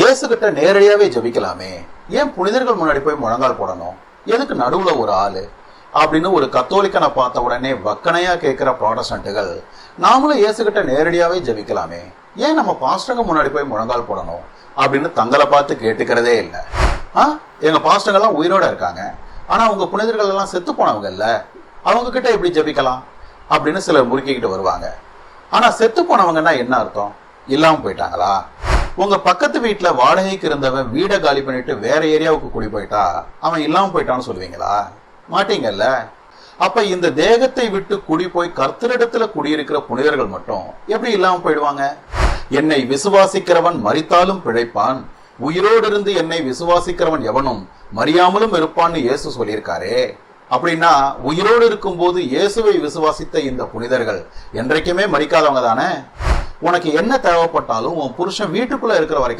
இயேசுகிட்ட நேரடியாவே ஜெபிக்கலாமே. ஏன் புனிதர்கள் முன்னாடி போய் முழங்கால் போடணும்? எதுக்கு நடுவுல ஒரு ஆளு? அப்படின்னு ஒரு கத்தோலிக்கனை பார்த்த உடனே வக்கனையா கேட்கிற ப்ராடஸ்டன்ட்டுகள் நாமளும் இயேசுகிட்ட நேரடியாவே ஜெபிக்கலாமே. ஏன் நம்ம பாஸ்டங்க முன்னாடி போய் முழங்கால் போடணும்? அப்படின்னு தங்களை பார்த்து கேட்டுக்கிறதே இல்லை. ஆ? எங்க பாஸ்டங்கள்லாம் உயிரோட இருக்காங்க. ஆனா அவங்க புனிதர்கள் எல்லாம் செத்து போனவங்க இல்ல. அவங்க கிட்ட எப்படி ஜெபிக்கலாம்? அப்படின்னு சிலர் முறுக்கிக்கிட்டு வருவாங்க. ஆனா செத்து போனவங்கன்னா என்ன அர்த்தம்? இல்லாம போயிட்டாங்களா? உங்க பக்கத்து வீட்டுல வாடகைக்கு இருந்தவன் வீடை காலி பண்ணிட்டு வேற ஏரியாவுக்கு குடி போயிட்டா அவன் இல்லாம போயிட்டான்னு சொல்லுவீங்களா? மாட்டீங்கல்ல? அப்ப இந்த தேகத்தை விட்டு குடி போய் கர்த்தரிடத்துல குடியிருக்கிற புனிதர்கள் மட்டும் எப்படி இல்லாம போயிடுவாங்க? என்னை விசுவாசிக்கிறவன் மரித்தாலும் பிழைப்பான். உயிரோடு இருந்து என்னை விசுவாசிக்கிறவன் எவனும் மறியாமலும் இருப்பான்னு இயேசு சொல்லியிருக்காரே. அப்படின்னா உயிரோடு இருக்கும்போது இயேசுவை விசுவாசித்த இந்த புனிதர்கள் என்றைக்குமே மறிக்காதவங்க தானே? உனக்கு என்ன தேவைப்பட்டாலும் உன் புருஷன் வீட்டுக்குள்ள இருக்கிற வரைக்கும்